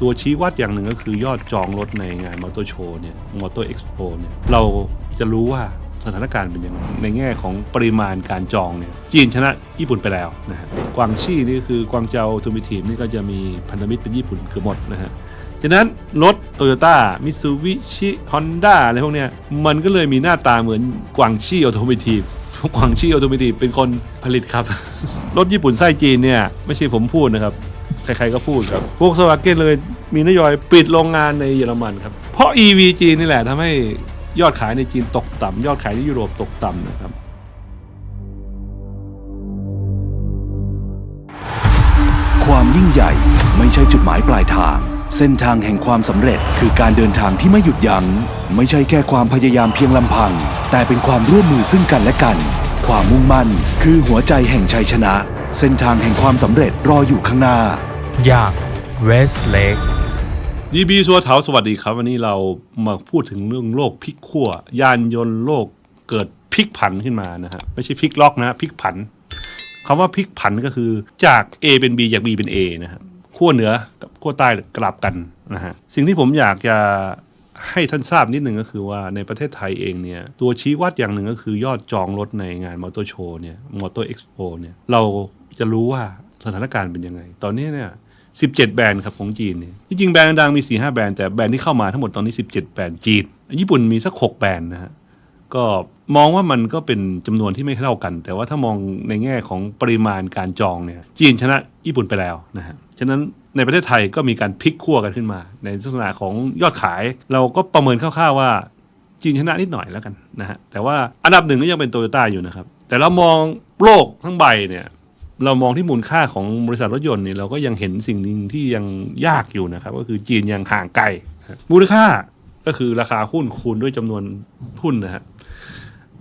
ตัวชี้วัดอย่างหนึ่งก็คือยอดจองรถในงานมอเตอร์โชว์เนี่ยมอเตอร์เอ็กซ์โปเนี่ยเราจะรู้ว่าสถานการณ์เป็นยังไงในแง่ของปริมาณการจองเนี่ยจีนชนะญี่ปุ่นไปแล้วนะฮะกวางชี่นี่คือกวางเจาทูมิทีมนี่ก็จะมีพันธมิตรเป็นญี่ปุ่นเกือบหมดนะฮะฉะนั้นรถโตโยต้ามิซูบิชิฮอนด้าอะไรพวกเนี้ยมันก็เลยมีหน้าตาเหมือนกวางชี่ออโตโมทีฟกวางชี่ออโตโมทีฟเป็นคนผลิตครับ รถญี่ปุ่นไส้จีนเนี่ยไม่ใช่ผมพูดนะครับ ใครๆก็พูดครับพวกสวาเกนเลยมีนโยบายปิดโรงงานในเยอรมันครับ เพราะ EV จีนนี่แหละทำให้ยอดขายในจีนตกต่ำยอดขายในยุโรปตกต่ำนะครับความยิ่งใหญ่ไม่ใช่จุดหมายปลายทาง เส้นทางแห่งความสำเร็จคือการเดินทางที่ไม่หยุดยัง้ง ไม่ใช่แค่ความพยายามเพียงลำพัง แต่เป็นความร่วมมือซึ่งกันและกัน ความมุ่งมั่นคือหัวใจแห่งชัยชนะ เส้นทางแห่งความสำเร็จรออยู่ข้างหน้า อย่างเวสเลกดีบีชัวเถาสวัสดีครับ วันนี้เรามาพูดถึงเรื่องโลกพลิกขั้วยานยนต์โลกเกิดพลิกผันขึ้นมานะฮะไม่ใช่พลิกล็อกนะพลิกผันคำว่าพลิกผันก็คือจาก A เป็น B จาก B เป็น A นะฮะขั้วเหนือกับขั้วใต้กลับกันนะฮะสิ่งที่ผมอยากจะให้ท่านทราบนิดหนึ่งก็คือว่าในประเทศไทยเองเนี่ยตัวชี้วัดอย่างหนึ่งก็คือยอดจองรถในงานมอเตอร์โชว์เนี่ยมอเตอร์เอ็กซ์โปเนี่ยเราจะรู้ว่า สถานการณ์เป็นยังไง ตอนนี้เนี่ย17แบรนด์ครับของจีนเนี่ยจริงๆแบรนด์ดังมี4-5แบรนด์แต่แบรนด์ที่เข้ามาทั้งหมดตอนนี้17แบรนด์จีน ญี่ปุ่นมีสัก6แบรนด์นะฮะก็มองว่ามันก็เป็นจำนวนที่ไม่เท่ากัน แต่ว่าถ้ามองในแง่ของปริมาณการจองเนี่ยจีนชนะญี่ปุ่นไปแล้วนะฮะฉะนั้นในประเทศไทยก็มีการพลิกขั้วกันขึ้นมา ในลักษณะของยอดขาย เราก็ประเมินคร่าวๆว่าจีนชนะนิดหน่อยแล้วกันนะฮะแต่ว่าอันดับหนึ่งก็ยังเป็นโตโยต้าอยู่นะครับแต่เรามองโลกทั้งใบเนี่ย เรามองที่มูลค่าของบริษัทรถยนต์เนี่ยเราก็ยังเห็นสิ่งหนึ่งที่ยังยากอยู่นะครับ ก็คือจีนยังห่างไกล มูลค่าก็คือราคาหุ้นคูณด้วยจำนวนหุ้นนะฮะ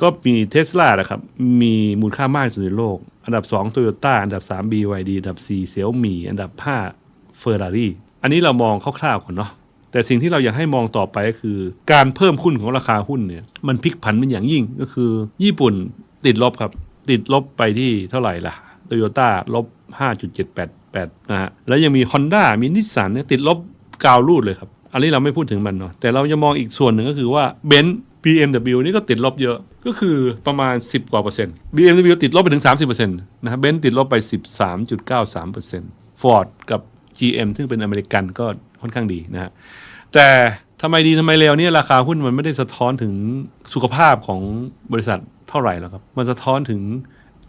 ก็มีเทสลานะครับ มีมูลค่ามากที่สุดในโลก อันดับ2 Toyota อันดับ 3 BYD อันดับ4 Xiaomi อันดับ 5 Ferrari อันนี้เรามองคร่าวๆก่อนเนาะแต่สิ่งที่เราอยากให้มองต่อไปก็คือ การเพิ่มขึ้นของราคาหุ้นเนี่ยมันพลิกผันเป็นอย่างยิ่งก็คือ ญี่ปุ่นติดลบครับ ติดลบไปที่เท่าไหร่ล่ะ โตโยต้าลบ 5.788 นะฮะ แล้วยังมี Honda มีนิสสันเนี่ยติดลบกาวรูดเลยครับ อันนี้เราไม่พูดถึงมันเนาะ แต่เราจะมองอีกส่วนหนึ่งก็คือว่าเบนซ์ BMW นี่ก็ติดลบเยอะ ก็คือประมาณ 10 กว่าเปอร์เซ็นต์ BMW ติดลบไปถึง 30%นต์นะฮะเบนซ์ติดลบไป 13.93% Ford กับ GM ซึ่งเป็นอเมริกันก็ค่อนข้างดีนะฮะ แต่ทำไมดีทำไมเร็วเนี่ยราคาหุ้นมันไม่ได้สะท้อนถึงสุขภาพของบริษัทเท่าไหร่หรอกครับ มันสะท้อนถึง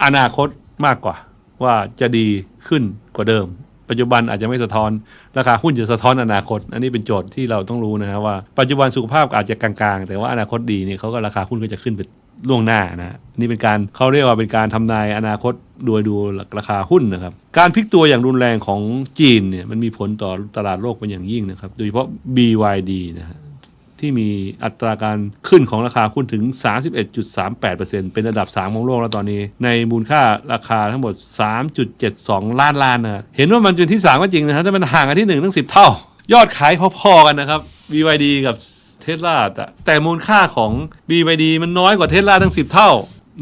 อนาคตมากกว่า ว่าจะดีขึ้นกว่าเดิม ปัจจุบันอาจจะไม่สะท้อน ราคาหุ้นจะสะท้อนอนาคต อันนี้เป็นโจทย์ที่เราต้องรู้นะครับว่าปัจจุบันสุขภาพอาจจะกลางๆ แต่ว่าอนาคตดีเนี่ยเขาก็ราคาหุ้นก็จะขึ้นไปล่วงหน้านะนี่เป็นการเขาเรียกว่าเป็นการทำนายอนาคตโดยดูราคาหุ้นนะครับ การพลิกตัวอย่างรุนแรงของจีนเนี่ยมันมีผลต่อตลาดโลกเป็นอย่างยิ่งนะครับ โดยเฉพาะ BYD นะฮะ ที่มีอัตราการขึ้นของราคาหุ้นถึง 31.38%เป็นระดับ 3 ของโลกแล้วตอนนี้ ในมูลค่าราคาทั้งหมด 3.72 ล้านล้านนะเห็นว่ามันเป็นที่ 3 ก็จริงนะฮะแต่มันห่างกันที่ 1 ตั้ง 10 เท่า ยอดขายพอๆกันนะครับ BYD กับเทสลาแต่แต่มูลค่าของ BYD มันน้อยกว่าเทสลาทั้ง 10 เท่า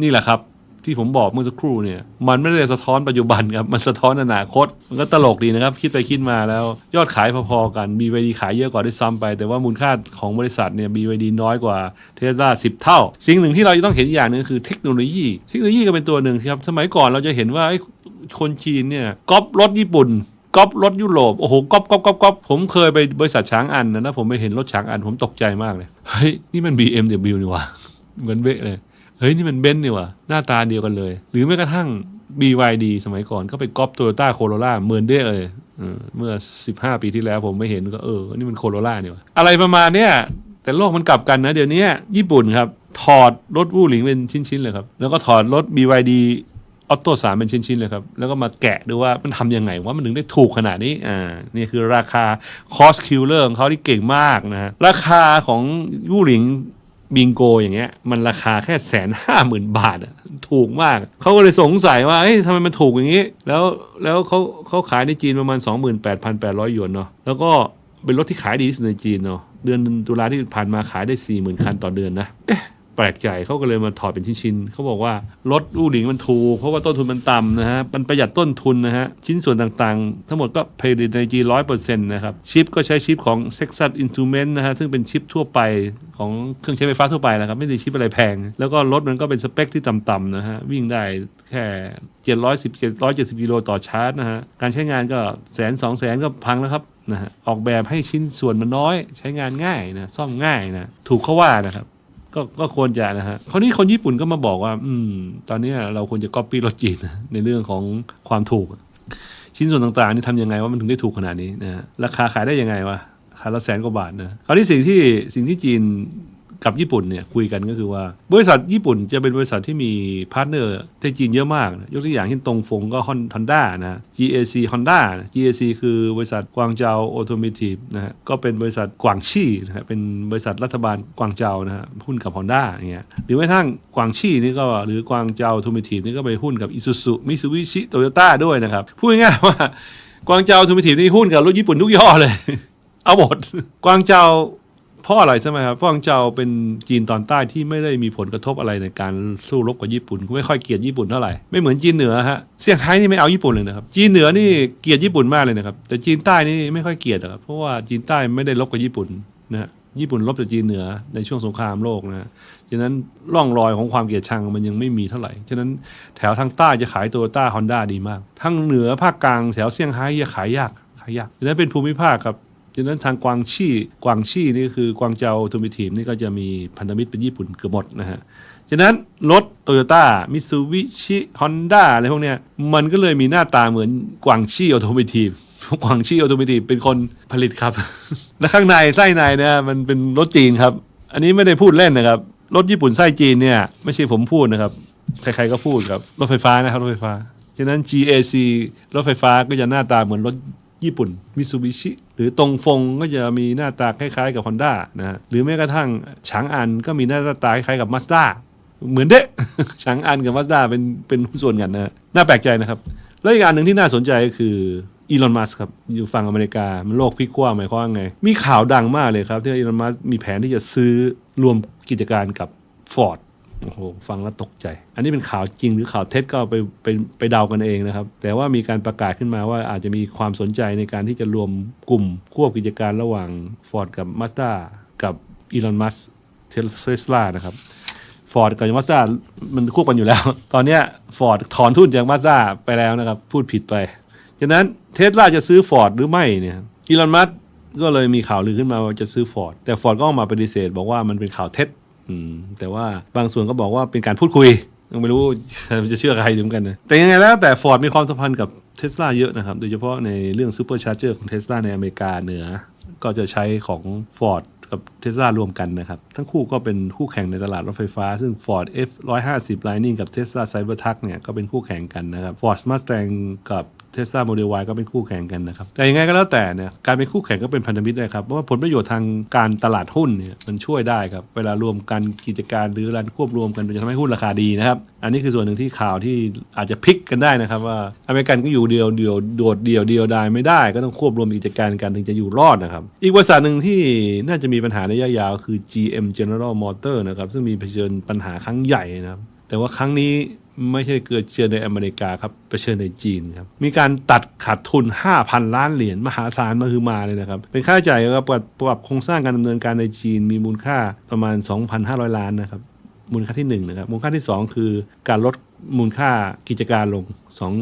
นี่แหละครับ ที่ผมบอกเมื่อสักครู่เนี่ย มันไม่ได้สะท้อนปัจจุบันครับ มันสะท้อนอนาคต มันก็ตลกดีนะครับ คิดไปคิดมาแล้ว ยอดขายพอๆกัน BYD ขายเยอะกว่าด้วยซ้ำไป แต่ว่ามูลค่าของบริษัทเนี่ย BYD น้อยกว่าเทสลา10เท่า สิ่งหนึ่งที่เราจะต้องเห็นอย่างหนึงคือเทคโนโลยี เทคโนโลยีก็เป็นตัวหนึ่งครับ สมัยก่อนเราจะเห็นว่าไอ้คนจีนเนี่ยก๊อปรถญี่ปุ่นก๊อปรถยุโรป โอ้โหก๊อปก๊อปก๊อปก๊อปผมเคยไปบริษัทช้างอันนะนะผมไปเห็นรถช้างอันผมตกใจมากเลย เฮ้ย นี่มัน BMW นี่ว่าเหมือนเวะเลย เฮ้ย นี่มันเบนซ์นี่ว่ะหน้าตาเดียวกันเลย หรือแม้กระทั่ง BYD สมัยก่อนก็ไปก๊อปโตโยต้าโคโรล่าเหมือนเด้เลยเออเมื่อ 15 ปีที่แล้วผมไม่เห็นก็เออ นี่มันโคโรล่าเนี่หว่ะอะไรประมาณเนี้ยแต่โลกมันกลับกันนะ เดี๋ยวนี้ญี่ปุ่นครับ ถอดรถวู่หลิงเป็นชิ้น ๆ เลยครับ แล้วก็ถอดรถ BYD ออโต้สามเป็นชิ้น ๆ เลยครับ แล้วก็มาแกะดูว่ามันทำยังไงว่ามันถึงได้ถูกขนาดนี้ อ่า นี่คือราคา cost killer ของเขาที่เก่งมากนะฮะราคาของยู่หลิง บิงโกอย่างเงี้ยมันราคาแค่แสนห้าหมื่นบาทอะถูกมาก เขาก็เลยสงสัยว่าเอ้ยทำไมมันถูกอย่างนี้ แล้วแล้วเขาเขาขายในจีนประมาณ 28,800 หยวนเนาะแล้วก็เป็นรถที่ขายดีที่สุดในจีนเนาะเดือนตุลาที่ผ่านมาขายได้ 40,000 คันต่อเดือนนะเอ๊ะ แปลกใจเขาก็เลยมาถอดเป็นชิ้นๆเขาบอกว่ารถอู้หลิงมันถูกเพราะว่าต้นทุนมันต่ำนะฮะมันประหยัดต้นทุนนะฮะชิ้นส่วนต่างๆ ทั้งหมดก็ผลิตในจีร้อยเปอร์เซ็นต์นะครับชิปก็ใช้ชิปของ s e x a t Instrument นะฮะซึ่งเป็นชิปทั่วไปของเครื่องใช้ไฟฟ้าทั่วไปนะครับ ไม่ได้ชิปอะไรแพง แล้วก็รถมันก็เป็นสเปคที่ต่ำๆนะฮะวิ่งได้แค่710 770กิโลต่อชาร์จนะฮะการใช้งานก็แสนสองแสนก็พังแล้วครับนะฮะออกแบบให้ชิ้นส่วนมันน้อย ใช้งานง่ายนะซ่อมง่ายนะถูกเขาว่านะครับ ก็ก็ควรจะนะฮะคราวนี้คนญี่ปุ่นก็มาบอกว่า อืม ตอนนี้เราควรจะก๊อปปี้รถจีนในเรื่องของความถูก ชิ้นส่วนต่างๆนี่ทำยังไงว่ามันถึงได้ถูกขนาดนี้นะราคาขายได้ยังไงวะขายละแสนกว่าบาทนะคราวนี้สิ่งที่สิ่งที่จีน กับญี่ปุ่นเนี่ยคุยกันก็คือว่า บริษัทญี่ปุ่นจะเป็นบริษัทที่มีพาร์ทเนอร์ที่จีนเยอะมากนะยกตัวอย่างเช่นตรงฟงก็ฮอนด้านะ GAC Honda GAC คือบริษัทกวางเจาออโตเมทีฟนะฮะก็เป็นบริษัทกวางชี่นะฮะเป็นบริษัทรัฐบาลกวางเจานะฮะหุ้นกับ Honda อย่างเงี้ยหรือแม้กระทั่งกวางชี่นี่ก็หรือกวางเจาออโตเมทีฟนี่ก็ไปหุ้นกับ Isuzu Mitsubishi Toyota ด้วยนะครับพูดง่ายๆว่ากวางเจาออโตเมทีฟนี่หุ้นกับรถญี่ปุ่นทุกย่อเลย เอาหมดกวางเจา เพราะอะไรใช่ไหมครับเพราะกวางเจาเป็นจีนตอนใต้ที่ไม่ได้มีผลกระทบอะไรในการสู้รบกับญี่ปุ่นไม่ค่อยเกลียดญี่ปุ่นเท่าไหร่ไม่เหมือนจีนเหนือฮะเซี่ยงไฮ้นี่ไม่เอาญี่ปุ่นเลยนะครับจีนเหนือนี่เกลียดญี่ปุ่นมากเลยนะครับแต่จีนใต้นี่ไม่ค่อยเกลียดครับเพราะว่าจีนใต้ไม่ได้รบกับญี่ปุ่นนะฮะญี่ปุ่นรบกับจีนเหนือในช่วงสงครามโลกนะฮะฉะนั้นร่องรอยของความเกลียดชังมันยังไม่มีเท่าไหร่ ฉะนั้นแถวทางใต้จะขายโตโยต้าฮอนด้าดีมาก ทางเหนือภาคกลางแถวเซี่ยงไฮ้จะขายยาก ขายยาก ฉะนั้นเป็นภูมิภาคครับ ฉะนั้นทางกวางชี่กวางชี่นี่คือกวางเจาทูมิทีมนี่ก็จะมีพันธมิตรเป็นญี่ปุ่นเกือบหมดนะฮะฉะนั้นรถโตโยต้ามิตซูบิชิฮอนด้าอะไรพวกเนี้ยมันก็เลยมีหน้าตาเหมือนกวางชี่ออโตมิทีฟกวางชี่ออโตมิทีฟเป็นคนผลิตครับ และข้างในไส้ในเนี่ยมันเป็นรถจีนครับ อันนี้ไม่ได้พูดเล่นนะครับ รถญี่ปุ่นไส้จีนเนี่ยไม่ใช่ผมพูดนะครับ ใครๆก็พูดครับ รถไฟฟ้านะครับรถไฟฟ้าฉะนั้น GAC รถไฟฟ้าก็จะหน้าตาเหมือนรถ ญี่ปุ่นมิ t ูบิชิหรือตรงฟงก็จะมีหน้าตาคล้ายๆกับ Honda นะฮะหรือแม้กระทั่งฉางอันก็มีหน้าตาคล้ายๆกับ Mazda เหมือนเด้ฉางอันกับ Mazda เป็นเป็นส่วนกันนะฮะน่าแปลกใจนะครับ แล้วอีกอันหนึ่งที่น่าสนใจก็คืออีลอนมัสครับอยู่ฝั่งอเมริกา มันโลกพลิกคว้าหมายความว่าไง มีข่าวดังมากเลยครับ ที่อีลอนมัสมีแผนที่จะซื้อรวมกิจการกับ Ford โอ้โหฟังแล้วตกใจ อันนี้เป็นข่าวจริงหรือข่าวเท็จก็ไปไปไปเดากันเองนะครับ แต่ว่ามีการประกาศขึ้นมาว่าอาจจะมีความสนใจในการที่จะรวมกลุ่มควบกิจการระหว่าง Ford กับ Mazda กับอีลอนมัสเทสลานะครับฟอร์ดกับมาสด้ามันควบกันอยู่แล้ว ตอนนี้ฟอร์ดถอนทุนจากมาสด้าไปแล้วนะครับ พูดผิดไป ฉะนั้นเทสลาจะซื้อฟอร์ดหรือไม่เนี่ยอีลอนมัสก็เลยมีข่าวลือขึ้นมาว่าจะซื้อฟอร์ดแต่ฟอร์ดก็ออกมาปฏิเสธ บอกว่ามันเป็นข่าวเท็จ อืมแต่ว่าบางส่วนก็บอกว่าเป็นการพูดคุยยังไม่รู้จะเชื่อใครเหมือนกันนะแต่ยังไงแล้วแต่ฟอร์ดมีความสัมพันธ์กับเทสลาเยอะนะครับ โดยเฉพาะในเรื่องซูเปอร์ชาร์เจอร์ของเทสลาในอเมริกาเหนือ ก็จะใช้ของ Ford กับเทสลารวมกันนะครับ ทั้งคู่ก็เป็นคู่แข่งในตลาดรถไฟฟ้า ซึ่ง Ford F 150 Lightning กับ Tesla Cybertruck เนี่ยก็เป็นคู่แข่งกันนะครับ Ford Mustang กับ Tesla Model Y ก็เป็นคู่แข่งกันนะครับ แต่ยังไงก็แล้วแต่เนี่ยการเป็นคู่แข่งก็เป็นพันธมิตรเลยครับเพราะว่าผลประโยชน์ทางการตลาดหุ้นเนี่ยมันช่วยได้ครับเวลารวมกันกิจการหรือรันควบรวมกันมันจะทำให้หุ้นราคาดีนะครับอันนี้คือส่วนหนึ่งที่ข่าวที่อาจจะพลิกกันได้นะครับ ว่าอเมริกันก็อยู่เดียวเดียวโดดเดียวเดียวดายไม่ได้ ก็ต้องควบรวมกิจการกันถึงจะอยู่รอดนะครับอีกบริษัทหนึ่งที่น่าจะมีปัญหาในระยะยาวคือ GM General Motor นะครับซึ่งมีเผชิญปัญหาครั้งใหญ่นะครับ แต่ว่าครั้งนี้ไม่ใช่เกิดเชิญในอเมริกาครับเชิญในจีนครับ มีการตัดขาดทุน 5,000 ล้านเหรียญมหาศาลมาคือมาเลยนะครับ เป็นค่าใช้จ่ายกับปรับปรับโครงสร้างการดำเนินการในจีนมีมูลค่าประมาณ 2,500 ล้านนะครับ มูลค่าที่ 1 นะครับ มูลค่าที่ 2 คือการลดมูลค่ากิจการลง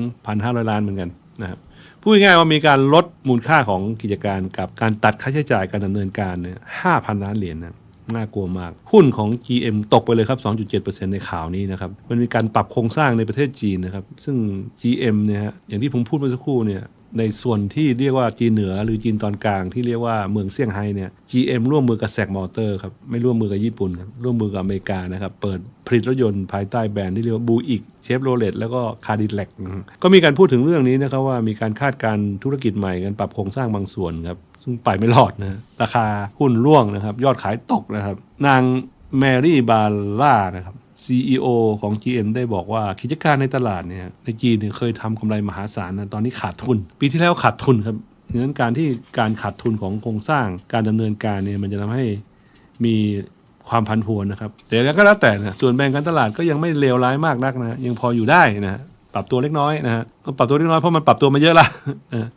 2,500 ล้านเหมือนกันนะครับพูดง่ายๆว่ามีการลดมูลค่าของกิจการกับการตัดค่าใช้จ่ายการดำเนินการเนี่ย5,000ล้านเหรียญนะ น่ากลัวมาก หุ้นของ GM ตกไปเลยครับ 2.7%ในข่าวนี้นะครับ มันมีการปรับโครงสร้างในประเทศจีนนะครับ ซึ่ง GM เนี่ยฮะอย่างที่ผมพูดเมื่อสักครู่เนี่ย ในส่วนที่เรียกว่าจีนเหนือหรือจีนตอนกลางที่เรียกว่าเมืองเซี่ยงไฮ้เนี่ย GM ร่วมมือกับแซกมอเตอร์ครับ ไม่ร่วมมือกับญี่ปุ่นครับ ร่วมมือกับอเมริกานะครับ เปิดผลิตรถยนต์ภายใต้แบรนด์ที่เรียกว่าบูอิกเชฟโรเลตแล้วก็คาร์ดิแลกก็มีการพูดถึงเรื่องนี้นะครับว่ามีการคาดการธุรกิจใหม่การปรับโครงสร้างบางส่วนครับซึ่งไปไม่รอดนะราคาหุ้นร่วงนะครับ ยอดขายตกนะครับ นางแมรี่บาร่านะครับ CEO ของ GM ได้บอกว่ากิจการในตลาดเนี่ยในจีนเนี่ยเคยทำกำไรมหาศาลนะตอนนี้ขาดทุน ปีที่แล้วขาดทุนครับดังนั้นการที่การขาดทุนของโครงสร้างการดำเนินการเนี่ยมันจะทำให้มีความผันผวนนะครับ แต่แล้วก็แล้วแต่นะส่วนแบ่งการตลาดก็ยังไม่เลวร้ายมากนักนะยังพออยู่ได้นะปรับตัวเล็กน้อยนะฮะก็ปรับตัวเล็กน้อยเพราะมันปรับตัวมาเยอะละ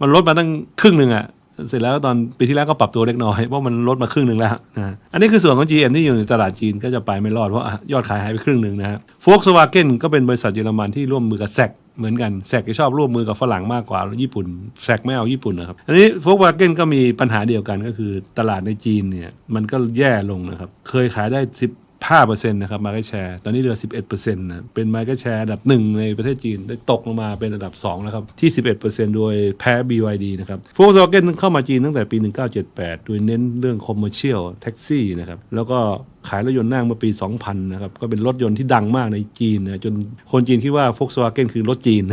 มันลดมาตั้งครึ่งหนึ่งอะ เสร็จแล้วตอนปีที่แล้วก็ปรับตัวเล็กน้อยเพราะมันลดมาครึ่งหนึ่งแล้วนะอันนี้คือส่วนของ GM ที่อยู่ในตลาดจีนก็จะไปไม่รอดเพราะยอดขายหายไปครึ่งหนึ่งนะฮะ Volkswagen ก็เป็นบริษัทเยอรมันที่ร่วมมือกับแซกเหมือนกันแซกจะชอบร่วมมือกับฝรั่งมากกว่าญี่ปุ่นแซกไม่เอาญี่ปุ่นนะครับ อันนี้ Volkswagen ก็มีปัญหาเดียวกันก็คือตลาดในจีนเนี่ยมันก็แย่ลงนะครับเคยขายได้ 15%นะครับมาร์เก็ตแชร์ตอนนี้เหลือ 11%นะเป็นมาร์เก็ตแชร์อันดับหนึ่งในประเทศจีน ได้ตกลงมาเป็นอันดับ 2 แล้วครับ ที่ 11%โดยแพ้ BYD นะครับ Volkswagen เข้ามาจีนตั้งแต่ปี 1978 โดยเน้นเรื่อง commercial taxi นะครับแล้วก็ขายรถยนต์นั่งเมื่อปี 2000 นะครับ ก็เป็นรถยนต์ที่ดังมากในจีนนะจนคนจีนคิดว่า Volkswagen คือรถจีน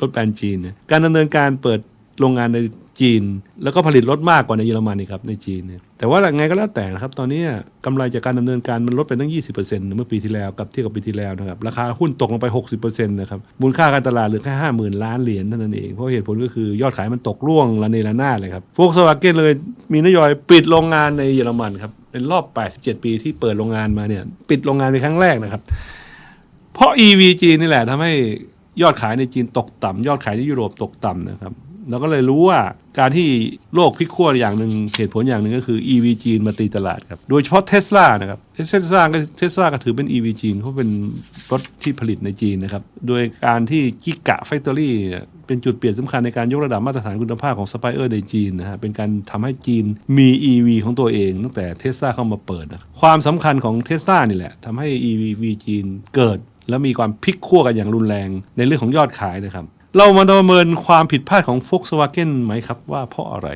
รถแบรนด์จีนนะการดำเนินการเปิดโรงงานใน จีน แล้วก็ผลิตรถมากกว่าในเยอรมันนี่ครับในจีนเนี่ยแต่ว่าไงก็แล้วแต่นะครับตอนนี้กำไรจากการดำเนินการมันลดไปตั้ง 20%เมื่อปีที่แล้วกับเทียบกับปีที่แล้วนะครับราคาหุ้นตกลงไป 60%นะครับมูลค่าการตลาดเหลือแค่50,000ล้านเหรียญเท่านั้นเองเพราะเหตุผลก็คือยอดขายมันตกร่วงระเนระนาดเลยครับโฟกสวาเกนเลยมีนโยบายปิดโรงงานในเยอรมันครับเป็นรอบ 87 ปีที่เปิดโรงงานมาเนี่ยปิดโรงงานเป็นครั้งแรกนะครับเพราะ EV จีนนี่แหละทำให้ยอดขายในจีนตกต่ำยอดขายที่ยุโรปตกต่ำนะครับ เราก็เลยรู้ว่าการที่โลกพลิกขั้วอย่างหนึ่งเหตุผลอย่างหนึ่งก็คือ EV จีนมาตีตลาดครับโดยเฉพาะเทสลานะครับเทสลาก็เทสลาก็ถือเป็น EV จีนเพราะเป็นรถที่ผลิตในจีนนะครับโดยการที่กิกะแฟคทอรี่เป็นจุดเปลี่ยนสำคัญในการยกระดับมาตรฐานคุณภาพของสไปเออร์ในจีนนะฮะเป็นการทำให้จีนมี EV ของตัวเอง ตั้งแต่เทสลาเข้ามาเปิดนะความสำคัญของเทสลานี่แหละทำให้ EV จีนเกิด แล้วมีความพลิกขั้วกันอย่างรุนแรงในเรื่องของยอดขายนะครับ เรามาประเมินความผิดพลาดของ Volkswagen ไหมครับว่าเพราะอะไร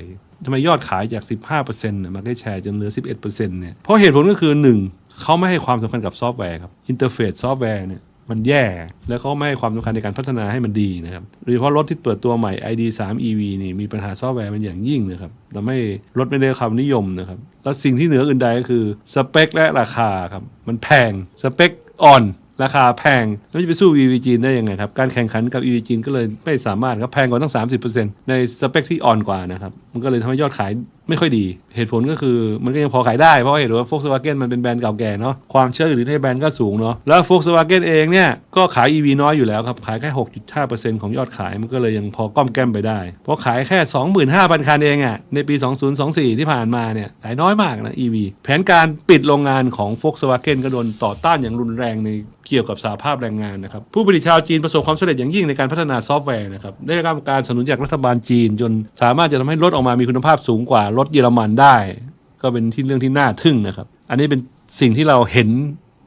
ทำไมยอดขายจาก 15%นะมาได้แชร์จนเหลือ 11%เนี่ยเพราะเหตุผลก็คือ 1. เขาไม่ให้ความสำคัญกับซอฟต์แวร์ครับอินเทอร์เฟซซอฟต์แวร์เนี่ยมันแย่ แล้วเขาไม่ให้ความสำคัญในการพัฒนาให้มันดีนะครับโดยเฉพาะรถที่เปิดตัวใหม่ ID3 EV นี่มีปัญหาซอฟต์แวร์เป็นอย่างยิ่งนะครับทำให้รถไม่ได้ความนิยมนะครับ แล้วสิ่งที่เหนืออื่นใดก็คือสเปคและราคาครับมันแพงสเปคอ่อน ราคาแพงแล้วจะไปสู้ EV จีนได้ยังไงครับ การแข่งขันกับ EV จีนก็เลยไม่สามารถครับแพงกว่าตั้ง 30%ในสเปคที่อ่อนกว่านะครับ มันก็เลยทำให้ยอดขาย ไม่ค่อยดี เหตุผลก็คือมันก็ยังพอขายได้ เพราะเห็นว่า Volkswagen มันเป็นแบรนด์เก่าแก่เนาะความเชื่อถือในแบรนด์ก็สูงเนาะแล้ว Volkswagen เองเนี่ยก็ขาย EV น้อยอยู่แล้วครับ ขายแค่ 6.5%ของยอดขายมันก็เลยยังพอก้อมแก้มไปได้ เพราะขายแค่ 25,000 คันเองอะ่ะในปี 2024 ที่ผ่านมาเนี่ยขายน้อยมากนะ EV แผนการปิดโรงงานของ Volkswagen ก็โดนต่อต้านอย่างรุนแรงในเกี่ยวกับสหภาพแรงงานนะครับ ผู้ผลิตชาวจีนประสบความสำเร็จอย่างยิ่งในการพัฒนาซอฟต์แวร์นะครับได้รับการสนับสนุนจากรัฐบาลจีน จนสามารถจะทำให้รถออกมามีคุณภาพสูงกว่ารถถเยอรมันได้ ก็เป็นที่เรื่องที่น่าทึ่งนะครับ อันนี้เป็นสิ่งที่เราเห็น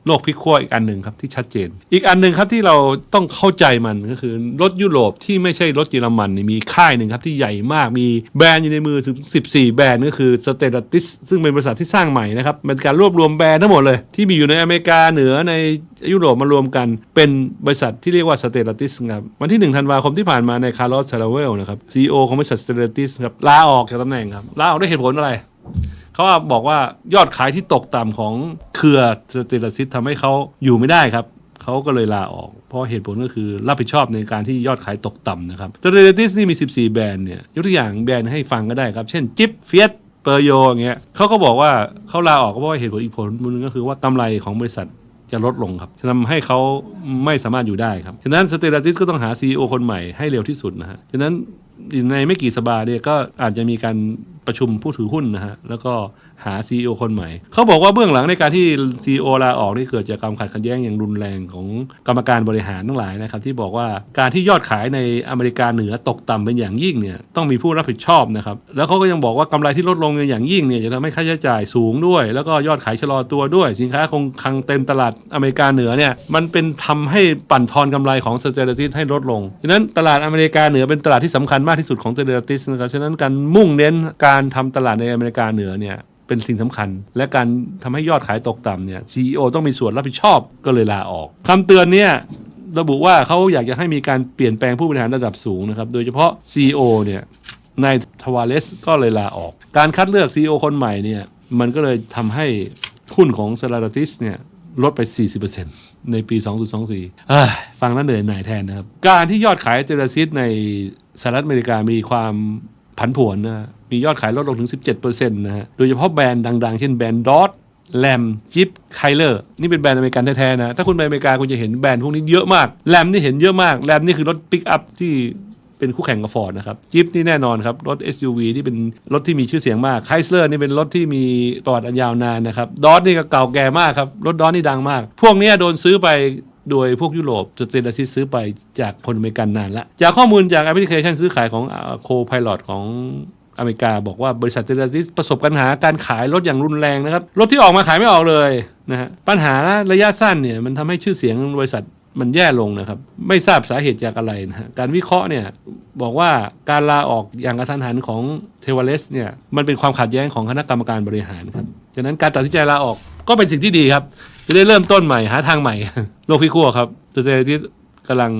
โลกพิกขั้วอีกอันหนึ่งครับที่ชัดเจน อีกอันหนึ่งครับที่เราต้องเข้าใจมันก็คือรถยุโรปที่ไม่ใช่รถเยอรมันนี่มีค่ายหนึ่งครับที่ใหญ่มากมีแบรนด์อยู่ในมือถึง 14 แบรนด์ก็คือ Stellantis ซึ่งเป็นบริษัทที่สร้างใหม่นะครับเป็นการรวบรวมแบรนด์ทั้งหมดเลย ที่มีอยู่ในอเมริกาเหนือในยุโรปมารวมกันเป็นบริษัทที่เรียกว่า Stellantis ครับวันที่1ธันวาคมที่ผ่านมาในคาร์ลอสเซลเวลนะครับ CEO ของบริษัท Stellantis ครับลาออกจากตำแหน่งครับลาออกด้วยเหตุผลอะไร เขาบอกว่ายอดขายที่ตกต่ำของเครือสเตลซิสทำให้เขาอยู่ไม่ได้ครับเขาก็เลยลาออก เพราะเหตุผลก็คือรับผิดชอบในการที่ยอดขายตกต่ำนะครับสเตลซิสนี่มี 14 แบรนด์เนี่ยยกตัวอย่างแบรนด์ให้ฟังก็ได้ครับ เช่นจิ๊บเฟียสเปอร์โยอย่างเงี้ยเขาก็บอกว่าเขาลาออกเพราะว่าเหตุผลอีกผลนึงก็คือว่ากำไรของบริษัทจะลดลงครับจะทำให้เขาไม่สามารถอยู่ได้ครับ ฉะนั้นสเตลติสก็ต้องหา CEO คนใหม่ให้เร็วที่สุดนะฮะ ฉะนั้นในไม่กี่สัปดาห์เนี่ยก็อาจจะมีการ ประชุมผู้ถือหุ้นนะฮะแล้วก็หา CEO คนใหม่ เขาบอกว่าเบื้องหลังในการที่ CEO ลาออกนี่เกิดจากความขัดขัดแย้งอย่างรุนแรงของกรรมการบริหารทั้งหลายนะครับที่บอกว่าการที่ยอดขายในอเมริกาเหนือตกต่ำเป็นอย่างยิ่งเนี่ยต้องมีผู้รับผิดชอบนะครับแล้วเขาก็ยังบอกว่ากำไรที่ลดลงเป็นอย่างยิ่งเนี่ยจะทำให้ค่าใช้จ่ายสูงด้วย แล้วก็ยอดขายชะลอตัวด้วย สินค้าคงคลังเต็มตลาดอเมริกาเหนือเนี่ยมันเป็นทำให้ปั่นทอนกำไรของสเตลติสให้ลดลงฉะนั้นตลาดอเมริกาเหนือเป็นตลาดที่สำคัญมากที่สุดของสเตลติสนะครับฉะนั้นการมุ่งเน้นการการทำตลาดในอเมริกาเหนือเนี่ยเป็นสิ่งสำคัญ และการทำให้ยอดขายตกต่ำเนี่ย CEO ต้องมีส่วนรับผิดชอบก็เลยลาออกคำเตือนเนี่ยระบุว่าเขาอยากจะให้มีการเปลี่ยนแปลงผู้บริหารระดับสูงนะครับ โดยเฉพาะ CEO เนี่ยนายทวาเลสก็เลยลาออก การคัดเลือก CEO คนใหม่เนี่ยมันก็เลยทำให้หุ้นของเซราติสเนี่ยลดไป 40%ในปี 2024อ่ฟังแล้วเหนื่อยหน่ายแทนนะครับ การที่ยอดขายเจลาซิสในสหรัฐอเมริกามีความผันผวนนะ มียอดขายลดลงถึง 17%นะฮะ โดยเฉพาะแบรนด์ดัง ๆ เช่นแบรนด์ดอทแลมจิปไคเลอร์นี่เป็นแบรนด์อเมริกันแท้ๆนะ ถ้าคุณไปอเมริกาคุณจะเห็นแบรนด์พวกนี้เยอะมากแลมนี่เห็นเยอะมากแลมนี่คือรถปิกอัพที่เป็นคู่แข่งกับฟอร์ดนะครับจิปนี่แน่นอนครับ รถ SUV ที่เป็นรถที่มีชื่อเสียงมากไคเลอร์นี่เป็นรถที่มีประวัติอันยาวนานนะครับดอสนี่ก็เก่าแก่มากครับ รถดอสนี่ดังมาก พวกนี้โดนซื้อไปโดยพวกยุโรปสเตนเลซิสซื้อไปจากคนอเมริกันนานละจากข้อมูลจากแอปพลิเคชันซื้อขายของโคพาย o t ของ อเมริกาบอกว่าบริษัทเตนเลซิสประสบปัญหาการขายรถอย่างรุนแรงนะครับ รถที่ออกมาขายไม่ออกเลยนะฮะปัญหาระยะสั้นเนี่ยมันทำให้ชื่อเสียงบริษัทมันแย่ลงนะครับ ไม่ทราบสาเหตุจากอะไรนะฮะการวิเคราะห์เนี่ยบอกว่าการลาออกอย่างกระทันหันของเทวเลสเนี่ยมันเป็นความขัดแย้งของคณะกรรมการบริหารครับฉะนั้นการตัดสินใจลาออกก็เป็นสิ่งที่ดีครับ จะได้เริ่มต้นใหม่หาทางใหม่โลกพิฆัวครับสเตที่ กำลัง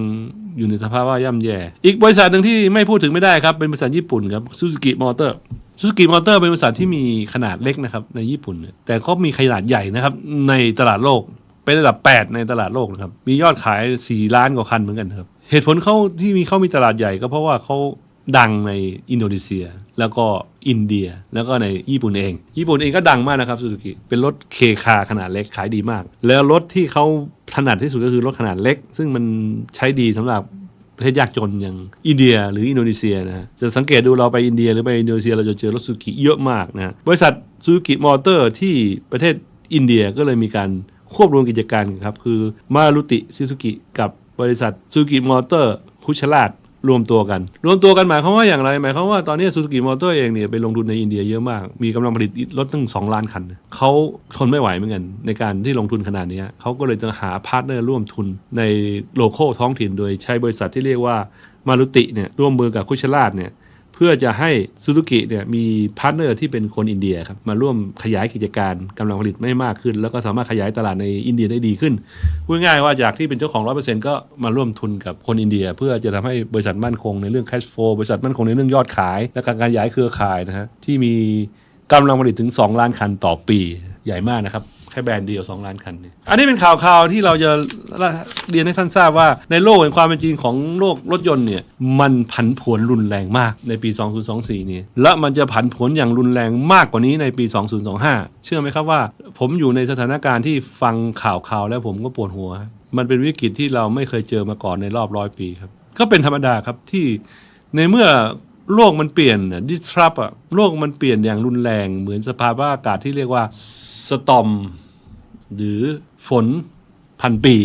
อยู่ในสภาพว่าย่ำแย่ อีกบริษัทหนึ่งที่ไม่พูดถึงไม่ได้ครับ เป็นบริษัทญี่ปุ่นครับซูซูกิมอเตอร์ซูซูกิมอเตอร์เป็นบริษัทที่มีขนาดเล็กนะครับในญี่ปุ่น แต่เขามีขนาดใหญ่นะครับในตลาดโลก เป็นระดับ 8 ในตลาดโลกนะครับ มียอดขาย 4 ล้านกว่าคันเหมือนกันครับ เหตุผลเขาที่มีเขามีตลาดใหญ่ก็เพราะว่าเขาดังในอินโดนีเซีย แล้วก็ อินเดีย แล้วก็ในญี่ปุ่นเอง ญี่ปุ่นเองก็ดังมากนะครับซูซูกิเป็นรถเคคาขนาดเล็กขายดีมาก แล้วรถที่เขาถนัดที่สุดก็คือรถขนาดเล็ก ซึ่งมันใช้ดีสำหรับประเทศยากจนอย่างอินเดียหรืออินโดนีเซียนะจะสังเกตดูเราไปอินเดียหรือไปอินโดนีเซียเราจะเจอรถซูซูกิเยอะมากนะบริษัทซูซูกิมอเตอร์ที่ประเทศอินเดียก็เลยมีการควบรวมกิจการครับคือมารุติซูซูกิกับบริษัทซูซูกิมอเตอร์คุชลาด รวมตัวกัน รวมตัวกันหมายความว่าอย่างไร หมายความว่าตอนนี้ซูซูกิมอเตอร์เองเนี่ยไปลงทุนในอินเดียเยอะมาก มีกำลังผลิตรถตั้ง 2 ล้านคัน เขาทนไม่ไหวเหมือนกัน ในการที่ลงทุนขนาดนี้ เขาก็เลยจะหาพาร์ทเนอร์ร่วมทุนในโลโก้ท้องถิ่น โดยใช้บริษัทที่เรียกว่ามารุติเนี่ยร่วมมือกับคุชลาดเนี่ย เพื่อจะให้ซูซูกิเนี่ยมีพาร์ทเนอร์ที่เป็นคนอินเดียครับมาร่วมขยายกิจการกำลังผลิตไม่มากขึ้น แล้วก็สามารถขยายตลาดในอินเดียได้ดีขึ้นพูดง่ายๆว่าจากที่เป็นเจ้าของ100%ก็มาร่วมทุนกับคนอินเดีย เพื่อจะทำให้บริษัทมั่นคงในเรื่อง cash flow บริษัทมั่นคงในเรื่องยอดขาย และการขยายเครือข่ายนะฮะที่มีกำลังผลิตถึง 2 ล้านคันต่อปีใหญ่มากนะครับ แค่แบรนด์เดียว2ล้านคันเนี่ยอันนี้เป็นข่าวข่าวที่เราจะเรียนให้ท่านทราบว่าในโลกแห่งความเป็นจริงของโลกรถยนต์เนี่ยมันผันผวนรุนแรงมากในปี 2024 นี้ และมันจะผันผวนอย่างรุนแรงมากกว่านี้ในปี 2025 เชื่อไหมครับว่า ผมอยู่ในสถานการณ์ที่ฟังข่าวข่าวแล้วผมก็ปวดหัว มันเป็นวิกฤตที่เราไม่เคยเจอมาก่อนในรอบร้อยปีครับก็เป็นธรรมดาครับที่ในเมื่อโลกมันเปลี่ยนดิสรับอะโลกมันเปลี่ยนอย่างรุนแรงเหมือนสภาวะอากาศที่เรียกว่าสตอม หรือฝนพันปี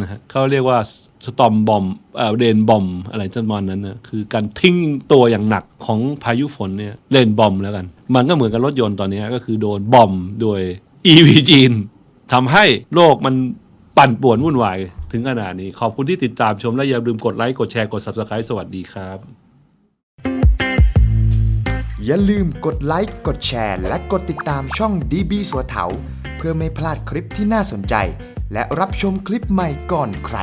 นะฮะเขาเรียกว่าสตอมบอมเอ่อเรนบอมอะไรจำนวนนั้นนะคือการทิ้งตัวอย่างหนักของพายุฝนเนี่ยเรนบอมแล้วกัน มันก็เหมือนกับรถยนต์ตอนนี้ก็คือโดนบอมโดย EV จีนทำให้โลกมันปั่นป่วนวุ่นวาย ถึงขนาดนี้ ขอบคุณที่ติดตามชมและอย่าลืมกดไลค์ กดแชร์ กด Subscribe สวัสดีครับ อย่าลืมกดไลค์กดแชร์ และกดติดตามช่อง DB สัวเถา เพื่อไม่พลาดคลิปที่น่าสนใจ และรับชมคลิปใหม่ก่อนใคร